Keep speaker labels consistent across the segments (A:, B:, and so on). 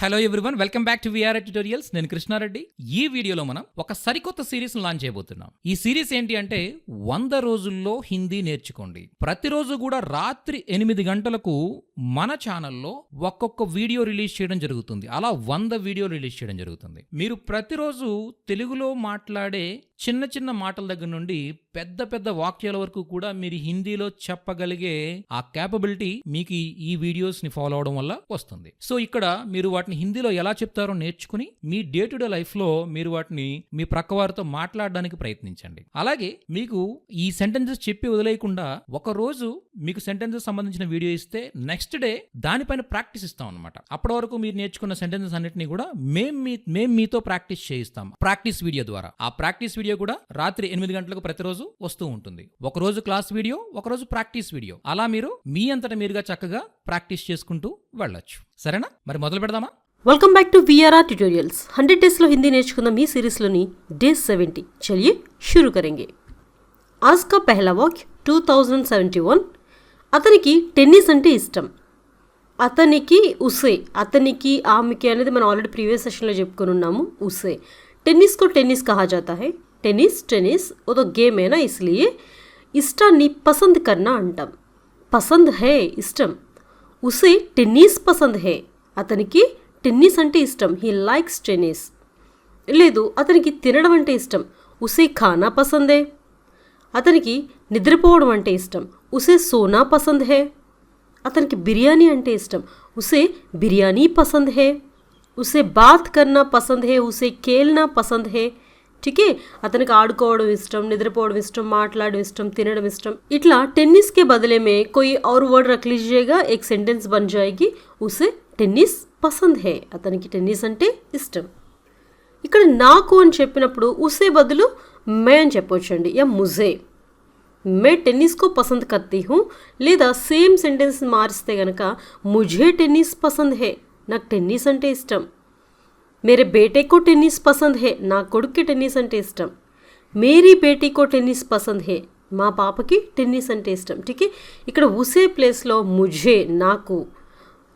A: Hello everyone welcome back to VR tutorials నేను కృష్ణారెడ్డి. ఈ వీడియోలో మనం ఒక సరికొత్త సిరీస్ లాంచ్ చేయబోతున్నాం. ఈ సిరీస్ ఏంటి అంటే వంద రోజుల్లో హిందీ నేర్చుకోండి. ప్రతిరోజు కూడా రాత్రి ఎనిమిది గంటలకు మన ఛానల్లో ఒక్కొక్క వీడియో రిలీజ్ చేయడం జరుగుతుంది. అలా వంద వీడియో రిలీజ్ చేయడం జరుగుతుంది. మీరు ప్రతిరోజు తెలుగులో మాట్లాడే చిన్న చిన్న మాటల దగ్గర నుండి పెద్ద పెద్ద వాక్యాల వరకు కూడా మీరు హిందీలో చెప్పగలిగే ఆ క్యాపబిలిటీ మీకు ఈ- వీడియోస్ని వీడియోస్ని ఫాలో అవడం వల్ల వస్తుంది. సో ఇక్కడ మీరు వాటిని హిందీలో ఎలా చెప్తారో నేర్చుకుని మీ డే టు డే లైఫ్లో మీరు వాటిని మీ ప్రక్క వారితో మాట్లాడడానికి ప్రయత్నించండి. అలాగే మీకు ఈ సెంటెన్సెస్ చెప్పి వదిలేయకుండా ఒక రోజు మీకు సెంటెన్సెస్ సంబంధించిన వీడియో ఇస్తే నెక్స్ట్ డే దానిపైన ప్రాక్టీస్ ఇస్తాం అనమాట అప్పటి వరకు మీరు నేర్చుకున్న సెంటెన్సెస్ అన్నిటిని కూడా మేం మీ మేము మీతో ప్రాక్టీస్ చేయిస్తాం. ప్రాక్టీస్ వీడియో ద్వారా. ఆ ప్రాక్టీస్ వీడియో కూడా రాత్రి ఎనిమిది గంటలకు ప్రతిరోజు వస్తూ ఉంటుంది. ఒకరోజు క్లాస్ వీడియో ఒకరోజు ప్రాక్టీస్ వీడియో. అలా మీరు మీ అంతట మీరుగా చక్కగా ప్రాక్టీస్ చేసుకుంటూ వెళ్ళొచ్చు. సరేనా? మరి మొదలు పెడదామా?
B: Welcome back to VRR tutorials hundred డేస్లో హిందీ నేర్చుకున్న మీ సిరీస్లోని డే సెవెంటీ చలియే షురు కరెంగే. ఆస్కా పెహ్లా వాక్ టూ థౌజండ్ సెవెంటీ వన్ అతనికి టెన్నిస్ అంటే ఇష్టం. అతనికి ఉసే అతనికి ఆమెకి అనేది మనం ఆల్రెడీ ప్రీవియస్ సెషన్లో చెప్పుకొని ఉన్నాము ఉసే. టెన్నిస్కో టెన్నిస్ కహా జాతా హై. टेनिस टेनिस वो तो गेम है ना इसलिए इष्टाने पसंद करना अट पसंद है इष्ट उसे टेनिस पसंद है। अत की टेनिस अंत इष्ट ही लाइक्स टेनिस अत की तीन अंटे इष्ट उसे खाना पसंदे अत की निद्रपे इष्ट उसे सोना पसंद है। अत की बिर्यानी अंटे इष्ट उसे बिर्यानी पसंद है। उसे बात करना पसंद है। उसे खेलना पसंद है। టికి అతనికి ఆడుకోవడం ఇష్టం నిద్రపోవడం ఇష్టం మాట్లాడడం ఇష్టం తినడం ఇష్టం. ఇట్లా టెన్నిస్కే బదిలే మే కొయి ఔర్ వర్డ్ రఖ్ ఎక్ సెంటెన్స్ బన్ జాయేగి ఉసే టెన్నిస్ పసంద్ హే. అతనికి టెన్నిస్ అంటే ఇష్టం. ఇక్కడ నాకు అని చెప్పినప్పుడు ఉసే బదులు మే అని చెప్పొచ్చండి. యా ముజే. మే టెన్నిస్కో పసంద్ కత్తి హూ. లేదా సేమ్ సెంటెన్స్ మారిస్తే గనక ముజే టెన్నిస్ పసంద్ హే. నాకు టెన్నిస్ అంటే ఇష్టం. मेरे बेटे को टेनिस पसंद है నా కొడుక్కి టెన్నిస్ అంటే ఇష్టం మేరీ బేటీ కో టెన్నిస్ పసంద్ హే మా పాపకి టెన్నిస్ అంటే ఇష్టం ఠీక్ ఇక్కడ ఉసే ప్లేస్లో ముఝే నాకు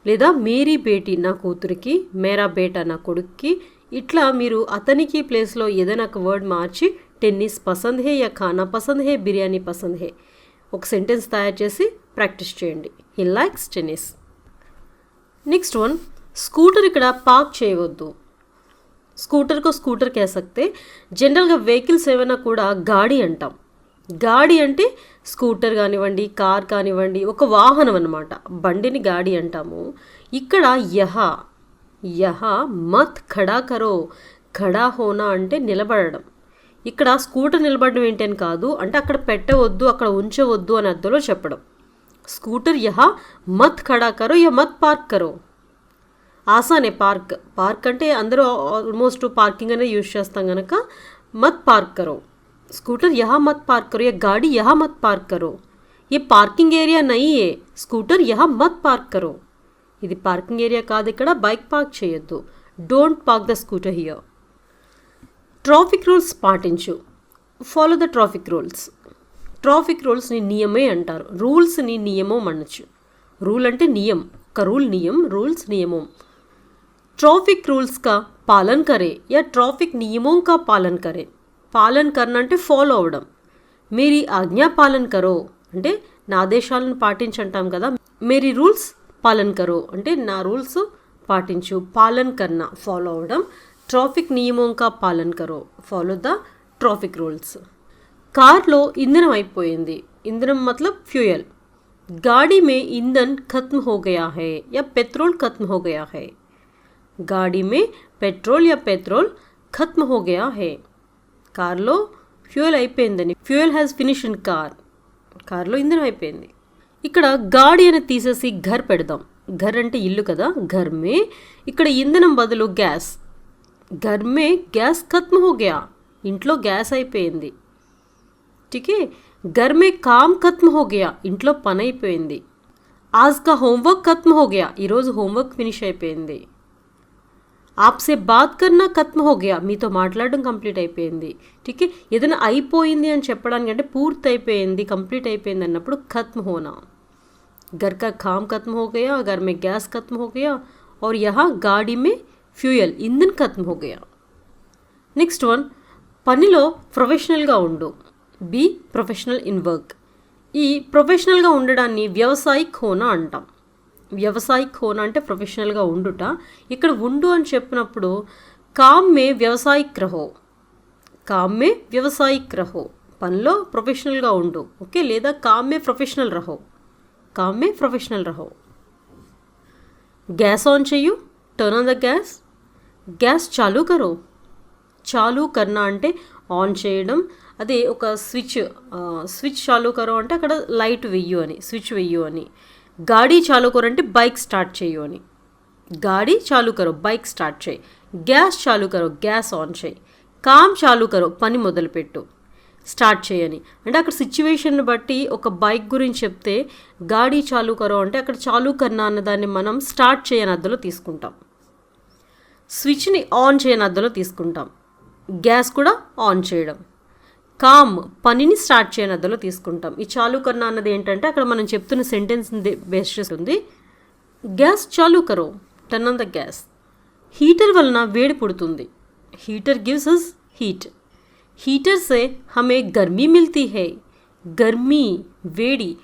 B: లేదా మేరీ బేటీ నా కూతురికి మేరా బేటా నా కొడుక్కి ఇట్లా మీరు అతనికి ప్లేస్లో ఏదైనా ఒక వర్డ్ మార్చి టెన్నిస్ పసంద్ హే యా ఖానా పసంద్ హే బిర్యానీ పసంద్ హే ఒక సెంటెన్స్ తయారు చేసి ప్రాక్టీస్ చేయండి he likes tennis next one scooter ఇక్కడ పార్క్ చేయవద్దు స్కూటర్ కో స్కూటర్ कह జనరల్గా వెహికల్స్ ఏమైనా కూడా గాడి అంటాం. గాడి అంటే స్కూటర్ కానివ్వండి కార్ కానివ్వండి ఒక వాహనం అనమాట బండిని గాడి అంటాము. ఇక్కడ యహ యహ మత్ ఖడా కరో ఖడా హోనా అంటే నిలబడడం. ఇక్కడ స్కూటర్ నిలబడడం ఏంటని కాదు అంటే అక్కడ పెట్టవద్దు అక్కడ ఉంచవద్దు అని అర్థంలో చెప్పడం. స్కూటర్ యహ మత్ ఖడా కరో యా మత్ పార్క్ కరో. ఆసానే పార్క్. పార్క్ అంటే అందరూ ఆల్మోస్ట్ పార్కింగ్ అనేది యూజ్ చేస్తాం కనుక మత్ పార్క్ కరో స్కూటర్ యహా మత్ పార్క్ కరో యా గాడి యహా మత్ పార్క్ కరో ये పార్కింగ్ ఏరియా నహీ ఏ స్కూటర్ యహా మత్ పార్క్ కరో ఇది పార్కింగ్ ఏరియా కాదు ఇక్కడ. బైక్ పార్క్ చేయొద్దు. Don't park the scooter here. Traffic rules పాటించు. Follow the traffic rules. Traffic రూల్స్ని నియమే అంటారు. రూల్స్ని నియమం అనొచ్చు. రూల్ అంటే నియం. ఒక రూల్ నియం. రూల్స్ నియమం. ट्रैफिक रूल्स का पालन करें या ट्रैफिक नियमों का पालन करें పాలన్ కర్న అంటే ఫాలో అవడం మేరీ ఆజ్ఞా పాలన్ కరో అంటే నా ఆదేశాలను పాటించంటాం కదా మేరీ రూల్స్ పాలన్ కరో అంటే నా రూల్స్ పాటించు పాలన్ కర్న ఫాలో అవడం ట్రాఫిక్ నియమం కా పాలన్ కరో ఫాలో ద ట్రాఫిక్ రూల్స్ కార్లో ఇంధనం అయిపోయింది ఇంధనం మతలబ్ ఫ్యూయల్ गाड़ी में ईंधन खत्म हो गया है या पेट्रोल खत्म हो गया है गाड़ी में पेट्रोल या पेट्रोल खत्म हो गया है కార్లో ఫ్యూయల్ అయిపోయిందని fuel has finish in car కార్లో ఇంధనం అయిపోయింది ఇక్కడ గాడి అని తీసేసి ఘర్ పెడదాం ఘర్ అంటే ఇల్లు కదా ఘర్ మే ఇక్కడ ఇంధనం బదులు గ్యాస్ ఘర్ మే గ్యాస్ ఖత్మ హో గయా ఇంట్లో గ్యాస్ అయిపోయింది ఠీకే घर में काम खत्म हो गया ఇంట్లో పని అయిపోయింది ఆజ్ కా హోంవర్క్ ఖత్మ హో గయా ఈరోజు హోంవర్క్ ఫినిష్ అయిపోయింది ఆప్సే బాత్ కన్నా ఖత్మ హోగ్యా మీతో మాట్లాడడం కంప్లీట్ అయిపోయింది. ఠీకే ఏదైనా అయిపోయింది అని చెప్పడానికి అంటే పూర్తి అయిపోయింది కంప్లీట్ అయిపోయింది అన్నప్పుడు ఖత్మ హోనా. గర్క ఖామ్ ఖత్మ खत्म గర్ మే గ్యాస్ ఖత్మ गैस ఆర్ हो గాడి మే ఫ్యూయల్ ఇంధన్ ఖత్మ హోగయా నెక్స్ట్ వన్ పనిలో ప్రొఫెషనల్గా ఉండు. Be professional in work. ఈ ప్రొఫెషనల్గా ఉండడాన్ని వ్యవసాయిక్ హోనా అంటాం. వ్యవసాయ కోన అంటే ప్రొఫెషనల్గా ఉండుట. ఇక్కడ ఉండు అని చెప్పినప్పుడు కామ్మే వ్యవసాయ రహో కామ్మే వ్యవసాయ రహో పనిలో ప్రొఫెషనల్గా ఉండు. ఓకే? లేదా కామ్మే ప్రొఫెషనల్ రహో. కామ్మే ప్రొఫెషనల్ రహో. గ్యాస్ ఆన్ చెయ్యు. Turn on the gas. Gas చాలు కరో. చాలు కర్నా అంటే ఆన్ చేయడం. అదే ఒక స్విచ్ స్విచ్ చాలు కరో అంటే అక్కడ లైట్ వెయ్యు అని స్విచ్ వెయ్యు అని. గాడి చాలు అంటే బైక్ స్టార్ట్ చేయు అని. గాడి చాలు కరో బైక్ స్టార్ట్ చేయి. గ్యాస్ చాలు కరో గ్యాస్ ఆన్ చేయి. కామ్ చాలు కరో పని మొదలుపెట్టు. స్టార్ట్ చేయని అంటే అక్కడ సిచ్యువేషన్ బట్టి ఒక బైక్ గురించి చెప్తే గాడి చాలు కరో అంటే అక్కడ చాలు కన్నా అన్నదాన్ని మనం స్టార్ట్ చేయని అద్దలో తీసుకుంటాం. స్విచ్ని ఆన్ చేయని అద్దలో తీసుకుంటాం. గ్యాస్ కూడా ఆన్ చేయడం. కామ్ పనిని స్టార్ట్ చేయని అద్దలో తీసుకుంటాం. ఈ చాలు కన్నా అన్నది ఏంటంటే అక్కడ మనం చెప్తున్న సెంటెన్స్ బేస్ చేస్తుంది. గ్యాస్ చాలు కరో turn on the gas heater వలన వేడి పుడుతుంది. Heater gives us heat heater సే హమే గర్మీ మిల్తీ హై. గర్మీ వేడి.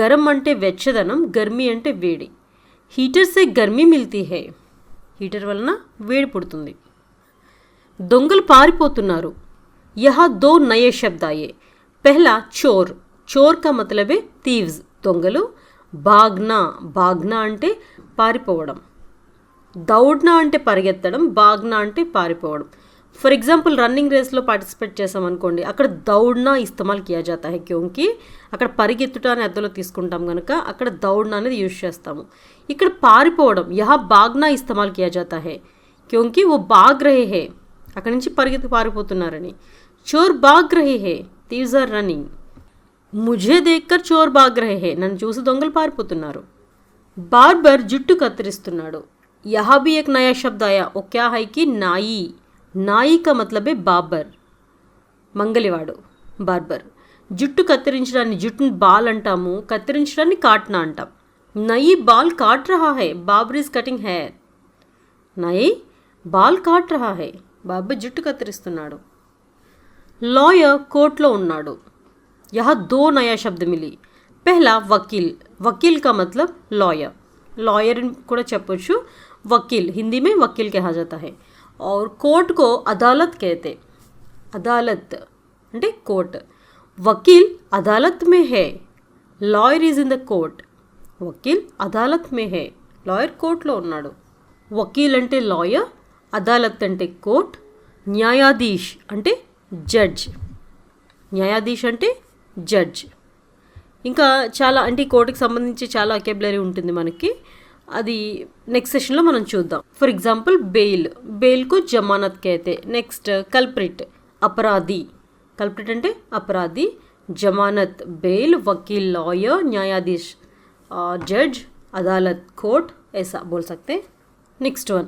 B: గరం అంటే వెచ్చదనం గర్మీ అంటే వేడి. హీటర్ సే గర్మీ మిల్తీ హే. హీటర్ వలన వేడి పుడుతుంది. దొంగలు పారిపోతున్నారు. యహా దో నయే आए। पहला పెహ్లా చోర్ చోర్ मतलब మతలబే తీవ్స్ దొంగలు బాగ్నా బాగ్నా అంటే పారిపోవడం దౌడ్నా అంటే పరిగెత్తడం బాగ్నా అంటే పారిపోవడం ఫర్ ఎగ్జాంపుల్ రన్నింగ్ రేస్లో పార్టిసిపేట్ చేసాం అనుకోండి అక్కడ దౌడ్నా ఇస్తమాల్ కియా జాతా హై క్యూంకి అక్కడ పరిగెత్తుట అనే అర్థంలో తీసుకుంటాం కనుక అక్కడ దౌడ్నా అనేది యూజ్ చేస్తాము ఇక్కడ పారిపోవడం యహా బాగ్నా ఇస్తమాల్ కియా జాతా హై క్యూంకి ఓ బాగ్ రహే హే అక్కడి నుంచి పరిగెత్తి పారిపోతున్నారని చోర్ బాగ్ రహే హే దీవ్స్ ఆర్ రన్నింగ్ ముజే దేక్కర్ చోర్ బాగ్ రహే హే నన్ను చూసి దొంగలు పారిపోతున్నారు బార్బర్ జుట్టు కత్తిరిస్తున్నాడు యహాబీ ఎక్ నయా శబ్దాయ ఓ హైకి నాయి నాయి కా మతలబే బాబర్ మంగలివాడు బార్బర్ జుట్టు కత్తిరించడాన్ని జుట్టును బాల్ అంటాము కత్తిరించడాన్ని కాట్నా అంటాం నయీ బాల్ కాట్ రహా హే బాబర్ ఈజ్ కటింగ్ హెయిర్ నయీ బాల్ కాట్ రహా హే బాబర్ జుట్టు కత్తిరిస్తున్నాడు లాయర్ కోర్టులో ఉన్నాడు यह दो नया शब्द मिली पहला वकील वकील का मतलब लॉयर लॉयर కూడా చెప్పొచ్చు वकील हिंदी में वकील कहा जाता है और कोर्ट को अदालत कहते अदालत అంటే కోర్ట్ वकील अदालत में है lawyer is in the court Vakeel అదాలత్ మే హే లాయర్ కోర్టులో ఉన్నాడు వకీల్ అంటే లాయర్ అదాలత్ అంటే కోర్ట్ న్యాయాధీష్ అంటే జడ్జ్ న్యాయాధీష్ అంటే జడ్జ్ ఇంకా చాలా అంటే ఈ కోర్టుకి సంబంధించి చాలా అకెబులరీ ఉంటుంది మనకి అది నెక్స్ట్ సెషన్లో మనం చూద్దాం ఫర్ ఎగ్జాంపుల్ బెయిల్ బెయిల్కు జమానత్ కైతే నెక్స్ట్ కల్ప్రిట్ అపరాధి కల్ప్రిట్ అంటే అపరాధి జమానత్ బెయిల్ వకీల్ लॉयर न्यायाधीश జడ్జ్ అదాలత్ కోర్ట్ ऐसा बोल सकते నెక్స్ట్ వన్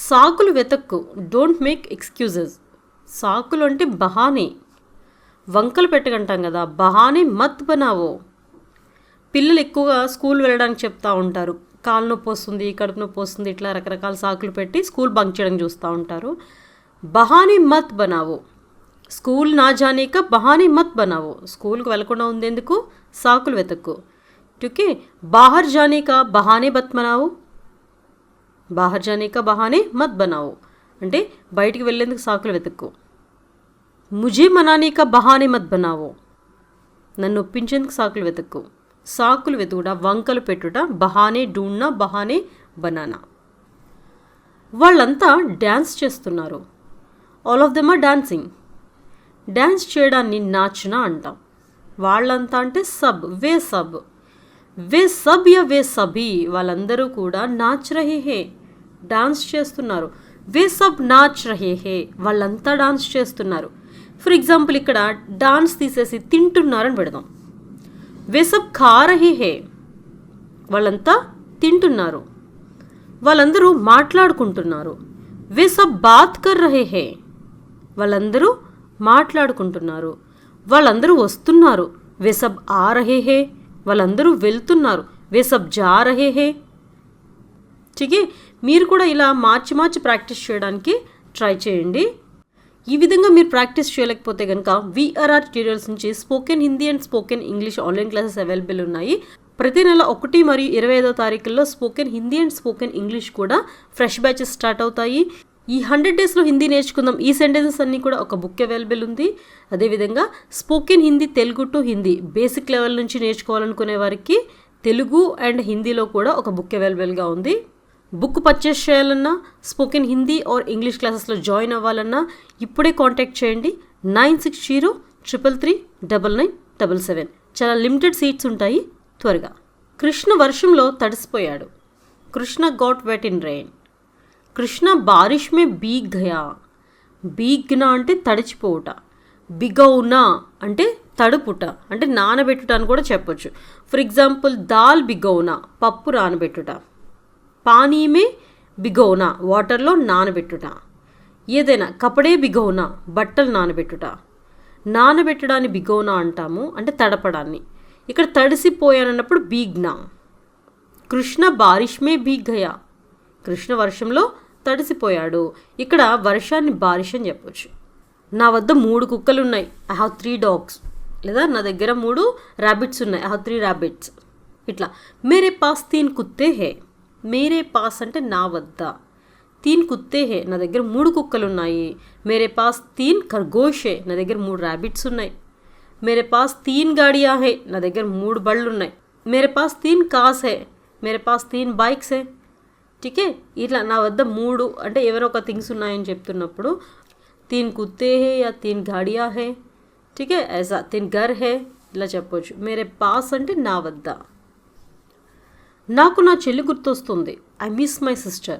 B: సాకులు వెతక్కు డోంట్ మేక్ ఎక్స్క్యూజెస్ సాకులు అంటే బహానీ. వంకలు పెట్టుకుంటాం కదా బహానీ మత్ బనావో. పిల్లలు ఎక్కువగా స్కూల్ వెళ్ళడానికి చెప్తా ఉంటారు. కాలు నొప్పి వస్తుంది కడుపు నొప్పి వస్తుంది ఇట్లా రకరకాల సాకులు పెట్టి స్కూల్ బంక్ చేయడం చూస్తూ ఉంటారు. బహానీ మత్ బనావో. స్కూల్ నా జానీక బహానీ మత్ బనావో. స్కూల్కి వెళ్ళకుండా ఉండేందుకు సాకులు వెతక్కు. ఓకే బాహర్ జానీక బహానీ బత్ బనావో. బాహర్ జానీక బహానీ మత్ బనావో. అంటే బయటికి వెళ్ళేందుకు సాకులు వెతుక్కు. ముజే మనానీక బహానే మత్ బనావో. నన్ను ఒప్పించేందుకు సాకులు వెతుక్కు. సాకులు వెతుకుట వంకలు పెట్టుట బహానే డూన్నా బహానే బనానా. వాళ్ళంతా డ్యాన్స్ చేస్తున్నారు. All of them are dancing dance చేయడాన్ని నాచన అంటాం. వాళ్ళంతా అంటే సబ్ వే సబ్. వే సబ్ యా వే సబీ. వాళ్ళందరూ కూడా నాచ్ రహే హే డాన్స్ చేస్తున్నారు. వే సబ్ నాచ్ రహే హే వాళ్ళంతా డాన్స్ చేస్తున్నారు ఫర్ ఎగ్జాంపుల్ ఇక్కడ డాన్స్ తీసేసి తింటున్నారని పెడదాం వే సబ్ ఖా రహే హే వాళ్ళంతా తింటున్నారు వాళ్ళందరూ మాట్లాడుకుంటున్నారు వే సబ్ బాత్ కర్ రహే హే వాళ్ళందరూ మాట్లాడుకుంటున్నారు వాళ్ళందరూ వస్తున్నారు వే సబ్ ఆ రహే హే వాళ్ళందరూ వెళ్తున్నారు వే సబ్ జా రహే హే ठीक है మీరు కూడా ఇలా మార్చి మార్చి ప్రాక్టీస్ చేయడానికి ట్రై చేయండి. ఈ విధంగా మీరు ప్రాక్టీస్ చేయలేకపోతే కనుక విఆర్ఆర్ ట్యూటోరియల్స్ నుంచి spoken Hindi and spoken English online classes available ఉన్నాయి. ప్రతి నెల ఒకటి మరియు ఇరవై ఐదో తారీఖుల్లో spoken Hindi and spoken English కూడా ఫ్రెష్ బ్యాచెస్ స్టార్ట్ అవుతాయి. ఈ హండ్రెడ్ డేస్లో హిందీ నేర్చుకుందాం. ఈ సెంటెన్సెస్ అన్నీ కూడా ఒక బుక్ అవైలబుల్ ఉంది. అదేవిధంగా spoken Hindi Telugu to Hindi basic level నుంచి నేర్చుకోవాలనుకునే వారికి తెలుగు అండ్ హిందీలో కూడా ఒక బుక్ అవైలబుల్గా ఉంది. బుక్ పర్చేస్ చేయాలన్నా స్పోకెన్ హిందీ ఆర్ ఇంగ్లీష్ క్లాసెస్లో జాయిన్ అవ్వాలన్నా ఇప్పుడే కాంటాక్ట్ చేయండి. Nine six zero triple three double nine double seven. చాలా లిమిటెడ్ సీట్స్ ఉంటాయి త్వరగా. కృష్ణ వర్షంలో తడిసిపోయాడు. Krishna got wet in rain. Krishna బారిష్ మే బీగ్ గయా బీగ్న అంటే తడిచిపోవుట. బిగౌనా అంటే తడుపుట. అంటే నానబెట్టుట అని కూడా చెప్పొచ్చు. ఫర్ ఎగ్జాంపుల్ దాల్ బిగౌనా పప్పు నానబెట్టుట పానీమే బిగోనా బిగౌనా వాటర్లో నానబెట్టుట. ఏదైనా కపడే బిగౌనా బట్టలు నానబెట్టుట. నానబెట్టడాన్ని బిగౌనా అంటాము అంటే తడపడాన్ని. ఇక్కడ తడిసిపోయానన్నప్పుడు బీగ్నా. కృష్ణ బారిష్మే మే కృష్ణ వర్షంలో తడిసిపోయాడు. ఇక్కడ వర్షాన్ని బారిష్ అని చెప్పొచ్చు. నా వద్ద మూడు కుక్కలు ఉన్నాయి ఐ హ్యావ్ త్రీ డాగ్స్ లేదా నా దగ్గర మూడు ర్యాబిట్స్ ఉన్నాయి. ఐ హ్యావ్ త్రీ ర్యాబిట్స్ ఇట్లా. మేరే పాస్ తీన్ కుత్తే హే. మేరే పాస్ అంటే నా వద్ద. తీన్ కుత్తే హే నా దగ్గర మూడు కుక్కలు ఉన్నాయి మేరే పాస్ తీన్ ఖర్గోష్ హే నా దగ్గర మూడు ర్యాబిట్స్ ఉన్నాయి. మేరే పాస్ తీన్ గాడియా హే నా దగ్గర మూడు బళ్ళు ఉన్నాయి మేరే పాస్ తీన్ కాస్ హే మేరే పాస్ తీన్ బైక్స్ హే. టీకే ఇట్లా నా వద్ద మూడు అంటే ఎవరో ఒక థింగ్స్ ఉన్నాయని చెప్తున్నప్పుడు తీన్ కుత్తే హే యా తీన్ గాడియా హే. ఠీకే? ఐసా తీన్ గర్ హే ఇలా చెప్పొచ్చు. మేరే పాస్ అంటే నా వద్ద. నాకు నా చెల్లి గుర్తొస్తుంది. ఐ మిస్ మై సిస్టర్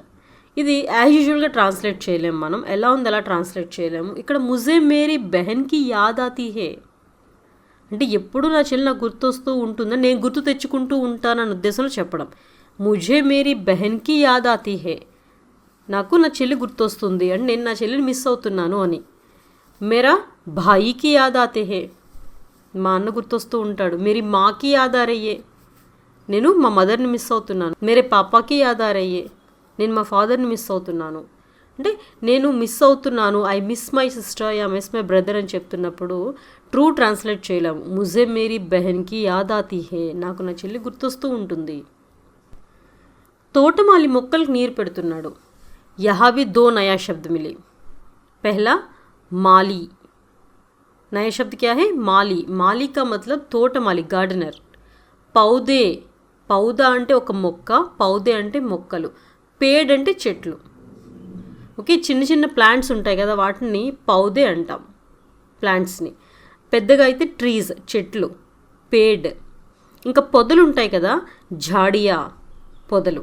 B: ఇది యాజ్ యూజువల్గా ట్రాన్స్లేట్ చేయలేము మనం. ఎలా ఉంది ఎలా ట్రాన్స్లేట్ చేయలేము. ఇక్కడ ముజే మేరీ బెహన్కి యాద్ ఆతీ హే. అంటే ఎప్పుడు నా చెల్లి నాకు గుర్తొస్తూ ఉంటుందని నేను గుర్తు తెచ్చుకుంటూ ఉంటానన్న ఉద్దేశంలో చెప్పడం. ముజే మేరీ బెహన్కి యాద్ ఆతీ హే. నాకు నా చెల్లి గుర్తొస్తుంది. అంటే నేను నా చెల్లిని మిస్ అవుతున్నాను అని. మేరా భాయికి యాద్ ఆతే హే. మా అన్న గుర్తొస్తూ ఉంటాడు. మేరీ మాకి యాదారయ్యే. నేను మా మదర్ని మిస్ అవుతున్నాను మేరే పాపాకి యాద్ ఆ రయ్యే నేను మా ఫాదర్ని మిస్ అవుతున్నాను అంటే నేను మిస్ అవుతున్నాను I miss my sister I miss my brother అని చెప్తున్నప్పుడు ట్రూ ట్రాన్స్లేట్ చేయలేము ముజే మేరీ బెహన్కి యాద్ ఆతీ హే నాకు నా చెల్లి గుర్తొస్తూ ఉంటుంది తోటమాలి మొక్కలకు నీరు పెడుతున్నాడు యహా भी दो नया शब्द मिले पहला माली नया शब्द क्या है माली माली का मतलब తోటమాలి గార్డెనర్ పౌదే పౌదా అంటే ఒక మొక్క పౌదే అంటే మొక్కలు పేడ్ అంటే చెట్లు. ఓకే చిన్న చిన్న ప్లాంట్స్ ఉంటాయి కదా వాటిని పౌదే అంటాం ప్లాంట్స్ని. పెద్దగా అయితే ట్రీస్ చెట్లు పేడ్. ఇంకా పొదలు ఉంటాయి కదా జాడియా పొదలు.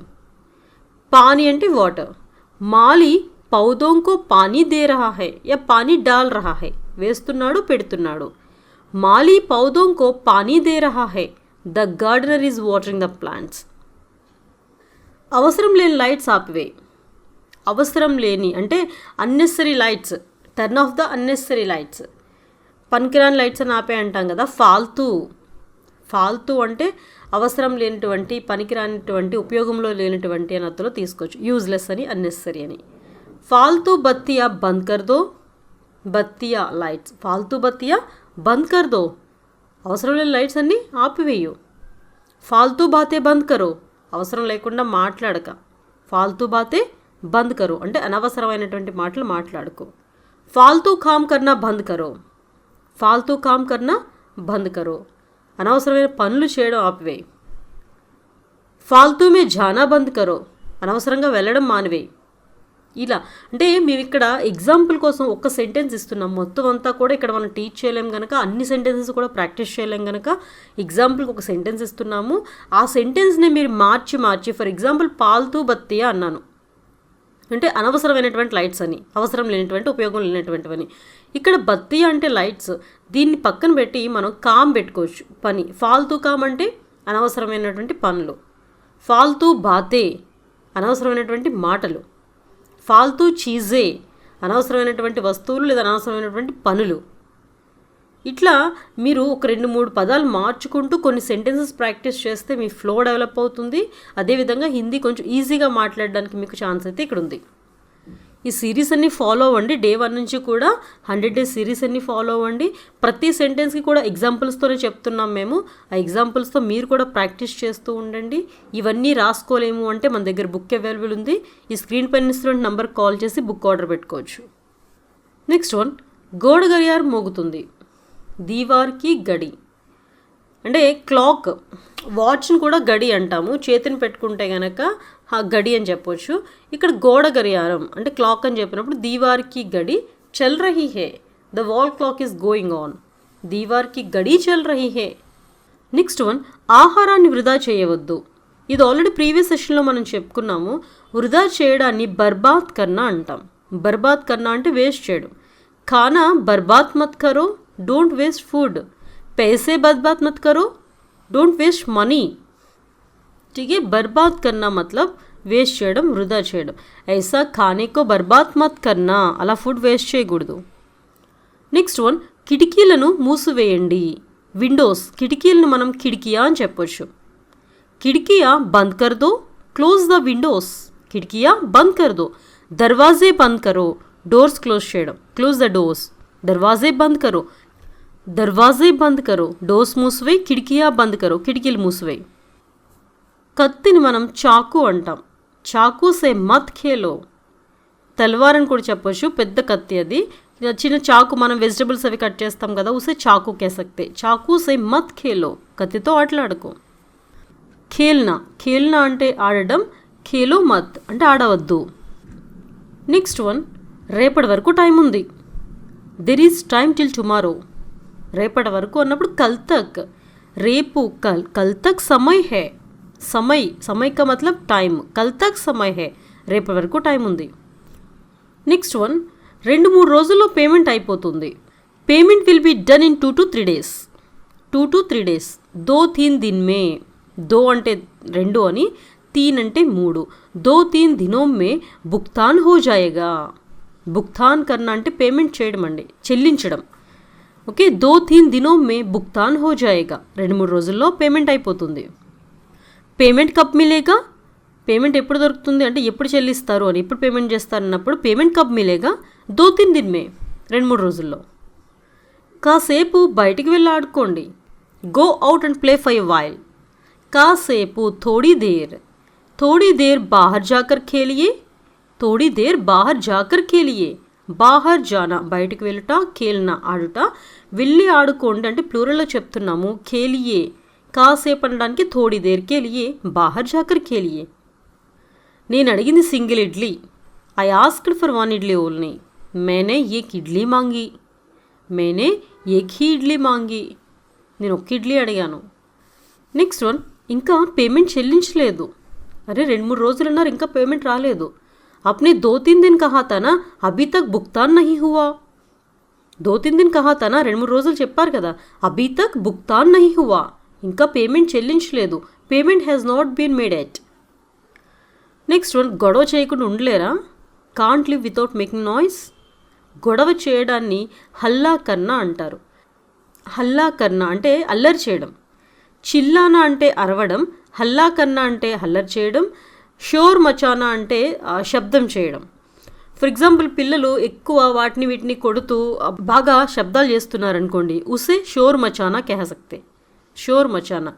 B: పానీ అంటే వాటర్. మాలి పౌదోంకో పానీ దే రహా హై యా పానీ డాల్ రహా హై వేస్తున్నాడు పెడుతున్నాడు. మాలి పౌదోంకో పానీ దే రహా high the gardener is watering the plants అవసరం లేని లైట్స్ ఆపివే. అవసరం లేని అంటే unnecessary lights turn off the unnecessary lights పనికిరాని లైట్స్ అని ఆపే అంటాం కదా ఫాల్తూ. ఫాల్తూ అంటే అవసరం లేనటువంటి పనికిరానిటువంటి ఉపయోగంలో లేనటువంటి అని అర్థంలో తీసుకోవచ్చు. యూజ్లెస్ అని అన్నెసరీ అని. ఫాల్తూ బత్తియా బంద్ కర్ దో? బత్తియా లైట్స్ ఫాల్తూ బత్తియా బంద్ కర్ దో? అవసరం లేని లైట్స్ అన్నీ ఆపివేయు. ఫాల్తూ బాతే బంద్ కరో. అవసరం లేకుండా మాట్లాడక. ఫాల్తూ బాతే బంద్ కరో. అంటే అనవసరమైనటువంటి మాటలు మాట్లాడుకో. ఫాల్తూ కామ్ కన్నా బంద్ కరో. ఫాల్తూ కామ్ కన్నా బంద్ కరో. అనవసరమైన పనులు చేయడం ఆపివేయి. ఫాల్తూ మే జానా బంద్ కరో. అనవసరంగా వెళ్ళడం మానివేయి. ఇలా. అంటే మేము ఇక్కడ ఎగ్జాంపుల్ కోసం ఒక్క సెంటెన్స్ ఇస్తున్నాం. మొత్తం అంతా కూడా ఇక్కడ మనం టీచ్ చేయలేం కనుక అన్ని సెంటెన్సెస్ కూడా ప్రాక్టీస్ చేయలేం కనుక ఎగ్జాంపుల్కి ఒక సెంటెన్స్ ఇస్తున్నాము. ఆ సెంటెన్స్ని మీరు మార్చి మార్చి ఫర్ ఎగ్జాంపుల్ పాల్తూ బత్తియా అన్నాను. అంటే అనవసరమైనటువంటి లైట్స్ అని అవసరం లేనటువంటి ఉపయోగం లేనటువంటివని. ఇక్కడ బత్తియా అంటే లైట్స్ దీన్ని పక్కన పెట్టి మనం కామ్ పెట్టుకోవచ్చు. పని. ఫాల్తూ కామ్ అంటే అనవసరమైనటువంటి పనులు. ఫాల్తూ బాతే అనవసరమైనటువంటి మాటలు. ఫాల్తూ చీజే అనవసరమైనటువంటి వస్తువులు లేదా అనవసరమైనటువంటి పనులు. ఇట్లా మీరు ఒక రెండు మూడు పదాలు మార్చుకుంటూ కొన్ని సెంటెన్సెస్ ప్రాక్టీస్ చేస్తే మీ ఫ్లో డెవలప్ అవుతుంది. అదేవిధంగా హిందీ కొంచెం ఈజీగా మాట్లాడడానికి మీకు ఛాన్స్ అయితే ఇక్కడ ఉంది ఈ సిరీస్ అన్ని ఫాలో అవ్వండి. డే వన్ నుంచి కూడా హండ్రెడ్ డేస్ సిరీస్ అన్ని ఫాలో అవ్వండి. ప్రతి సెంటెన్స్కి కూడా ఎగ్జాంపుల్స్తోనే చెప్తున్నాం మేము. ఆ ఎగ్జాంపుల్స్తో మీరు కూడా ప్రాక్టీస్ చేస్తూ ఉండండి. ఇవన్నీ రాసుకోలేము అంటే మన దగ్గర బుక్ అవైలబుల్ ఉంది. ఈ స్క్రీన్ పైన ఇస్తున్న నంబర్ కాల్ చేసి బుక్ ఆర్డర్ పెట్టుకోవచ్చు. నెక్స్ట్ వన్ గోడ గడియారం మోగుతుంది. దీవార్కి గడి. అంటే క్లాక్ వాచ్ని కూడా గడి అంటాము. చేతిని పెట్టుకుంటే కనుక గడి అని చెప్పవచ్చు ఇక్కడ గోడ గడియారం అంటే క్లాక్ అని చెప్పినప్పుడు దీవార్కి గడి చల్ రహీ హే. The wall clock is going on దీవార్కి గడి చల్ రహీ హే. నెక్స్ట్ వన్ ఆహారాన్ని వృధా చేయవద్దు. ఇది ఆల్రెడీ ప్రీవియస్ సెషన్లో మనం చెప్పుకున్నాము. వృధా చేయడాన్ని బర్బాత్ కన్నా అంటాం. బర్బాత్ కన్నా అంటే వేస్ట్ చేయడం. ఖానా బర్బాత్ మత్ కరో డోంట్ వేస్ట్ ఫుడ్ పైసే బర్బాత్ మత్ కరో డోంట్ వేస్ట్ మనీ ठीक है बर्बाद करना मतलब వేస్ట్ చేయడం వృధా చేయడం ఐసా ఖానేకో బర్బాద్ మత్ కన్నా అలా ఫుడ్ వేస్ట్ చేయకూడదు నెక్స్ట్ వన్ కిటికీలను మూసివేయండి విండోస్ కిటికీలను మనం కిటికీయా అని చెప్పొచ్చు खिड़कियाँ बंद कर दो क्लोज द विंडोस खिड़कियाँ बंद कर दो दरवाजे बंद करो डोर्स क्लोज చేయడం క్లోజ్ ద డోర్స్ దర్వాజే బంద్ కరో దర్వాజే బంద్ కరో డోర్స్ మూసివేయి కిటికీయా బంద్ కరో కిటికీలు మూసివేయి కత్తిని మనం చాకు అంటాం. చాకు సే మత్ ఖేలో తల్వార్ అని కూడా చెప్పొచ్చు పెద్ద కత్తి అది. చిన్న చాకు మనం వెజిటబుల్స్ అవి కట్ చేస్తాం కదా ఉసే చాకు కేసక్తే చాకు సే మత్ ఖేలో కత్తితో ఆటలాడుకో. ఖేల్నా. ఖేల్నా అంటే ఆడడం ఖేలో మత్ అంటే ఆడవద్దు. నెక్స్ట్ వన్ రేపటి వరకు టైం ఉంది. There is time till tomorrow. రేపటి వరకు అన్నప్పుడు కల్తక్. రేపు కల్ కల్తక్ సమయ్ హే. సమయ్ సమయ్ కా మతలబ్ టైం కల్ తక్ సమయ్ హే. రేపటి వరకు టైం ఉంది. నెక్స్ట్ వన్ రెండు మూడు రోజుల్లో పేమెంట్ అయిపోతుంది. Payment will be done in two to three days. Two to three days. దో తీన్ దిన్ మే. దో అంటే రెండు అని తీన్ అంటే మూడు. దో తీన్ దినో మే భుక్తాన్ హో జాయేగా. భుక్తాన్ కన్నా అంటే పేమెంట్ చేయడం అండి. చెల్లించడం. ఓకే? దో తీన్ దినో మే భుక్తాన్ హో జాయేగా. రెండు మూడు రోజుల్లో పేమెంట్ అయిపోతుంది. Payment cup మిలేగా? పేమెంట్ ఎప్పుడు దొరుకుతుంది అంటే ఎప్పుడు చెల్లిస్తారు అని ఎప్పుడు పేమెంట్ చేస్తారు అన్నప్పుడు పేమెంట్ కప్ మిలేగా? దో తిన్ దిన్మే రెండు మూడు రోజుల్లో. కాసేపు బయటికి వెళ్ళి ఆడుకోండి. Go out and play for while కాసేపు థోడీ దేర్. థోడీ దేర్ బాహర్ జాకర్ ఖేలియే. థోడీ దేర్ బాహర్ జాకర్ ఖేలియే. బాహర్ జానా బయటికి వెళ్ళుట ఖేలిన ఆడుట. వెళ్ళి ఆడుకోండి అంటే ప్లూరల్లో చెప్తున్నాము ఖేలియే. కాసే అనడానికి తోడి దేర్కే లియే బాహర్ జాకర్ కేలియే. నేను అడిగింది single idli. I asked for one idli ఓల్ని మేనే ఏక్ ఇడ్లీ మాంగి. మేనే ఏక్ హీ ఇడ్లీ మాంగి. నేను ఒక్క ఇడ్లీ అడిగాను. నెక్స్ట్ వన్ ఇంకా పేమెంట్ చెల్లించలేదు. అరే రెండు మూడు రోజులు ఉన్నారు ఇంకా పేమెంట్ రాలేదు. అప్నే దో తిన్ దిన్ కహా తనా అభితక్ భుక్తాన్ నహి హువా. దో తిన్ దిన్ కహా తనా రెండు మూడు రోజులు చెప్పారు కదా అభితక్ భుక్తాన్ నహి హువా. ఇంకా payment చెల్లించలేదు. Payment has not been made yet next one గొడవ చేయకుండా ఉండలేరా? Can't live without making noise గొడవ చేయడాన్ని హల్లా కన్నా అంటారు. హల్లా కన్నా అంటే అల్లరి చేయడం. చిల్లానా అంటే అరవడం హల్లా కన్నా అంటే హల్లరి చేయడం షోర్ మచానా అంటే శబ్దం చేయడం. ఫర్ ఎగ్జాంపుల్ పిల్లలు ఎక్కువ వాటిని వీటిని కొడుతూ బాగా శబ్దాలు చేస్తున్నారనుకోండి ఉసే షోర్ మచానా కెహసక్తే షోర్ మచానా.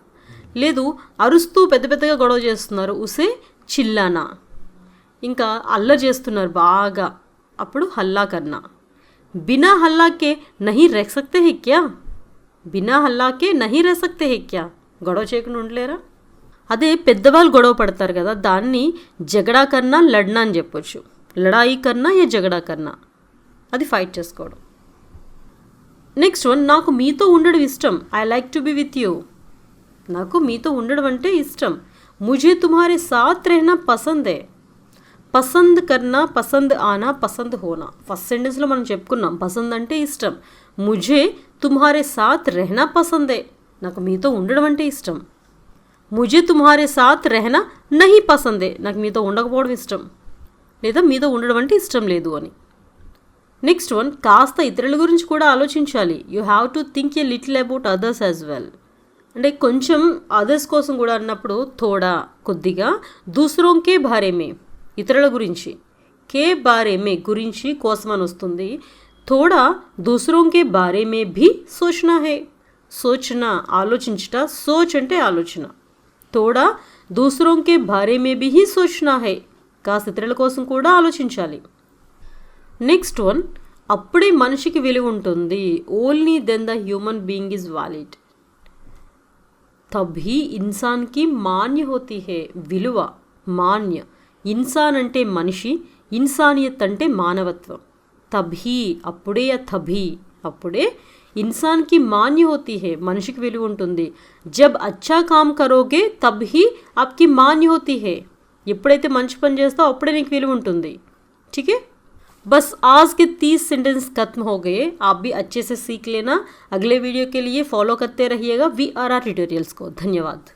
B: లేదు అరుస్తూ పెద్ద పెద్దగా గొడవ చేస్తున్నారు ఉసే చిల్లానా. ఇంకా అల్ల చేస్తున్నారు బాగా. అప్పుడు హల్లా కన్నా. బినా హల్లాకే నహి రెసక్తే సక్తే బినా హల్లాకే నహి రెసక్తే సక్తే గొడవ చేయకుండా ఉండలేరా? అదే పెద్దవాళ్ళు గొడవ పడతారు కదా దాన్ని జగడా కన్నా లడ్నా అని చెప్పొచ్చు. లడాయి కన్నా ఏ జగడా కన్నా. అది ఫైట్ చేసుకోవడం. నెక్స్ట్ వన్ నాకు మీతో ఉండడం ఇష్టం. I like to be with you నాకు మీతో ఉండడం అంటే ఇష్టం. ముజే తుమారే సాత్ రెహనా పసందే. పసంద్ కన్నా పసంద్ ఆనా పసంద్ హోనా. ఫస్ట్ సెంటెన్స్లో మనం చెప్పుకున్నాం పసంద్ అంటే ఇష్టం. ముజే తుమ్హారే సాత్ రెహనా పసందే. నాకు మీతో ఉండడం అంటే ఇష్టం. ముజే తుమ్హారే సాత్ రెహనా నహి పసందే. నాకు మీతో ఉండకపోవడం ఇష్టం. లేదా మీతో ఉండడం అంటే ఇష్టం లేదు అని. నెక్స్ట్ వన్ కాస్త ఇతరుల గురించి కూడా ఆలోచించాలి. You have to think a little about others as well అంటే కొంచెం అదర్స్ కోసం కూడా అన్నప్పుడు థోడా కొద్దిగా. దూసరోంకే భారేమే ఇతరుల గురించి. కే బారేమే గురించి కోసం అని వస్తుంది థోడా దూసరోంకే బారేమే భీ సోచనా హే. సోచన ఆలోచించుట సోచ్ అంటే ఆలోచన. తోడా దూసరోంకే భారేమే భీ హీ సోచనా హే. కాస్త ఇతరుల కోసం కూడా ఆలోచించాలి. నెక్స్ట్ వన్ అప్పుడే మనిషికి విలువ ఉంటుంది. Only then the human being is valid తభీ ఇన్సాన్కి మాన్య హోతీ హే విలువ మాన్య. ఇన్సాన్ అంటే మనిషి ఇన్సానియత్ అంటే మానవత్వం. తభీ అప్పుడే తభీ. అప్పుడే ఇన్సాన్కి మాన్య హోతీ హే మనిషికి విలువ ఉంటుంది. జబ్ అచ్చా కామ్ కరోగే తభీ ఆప్కి మాన్య హోతీ హే. ఎప్పుడైతే మంచి పని చేస్తావు అప్పుడే నీకు విలువ ఉంటుంది. ఠీకే? बस आज के तीस सेंटेंस खत्म हो गए। आप भी अच्छे से सीख लेना। अगले वीडियो के लिए फॉलो करते रहिएगा। वी आर आर ट्यूटोरियल्स को। धन्यवाद।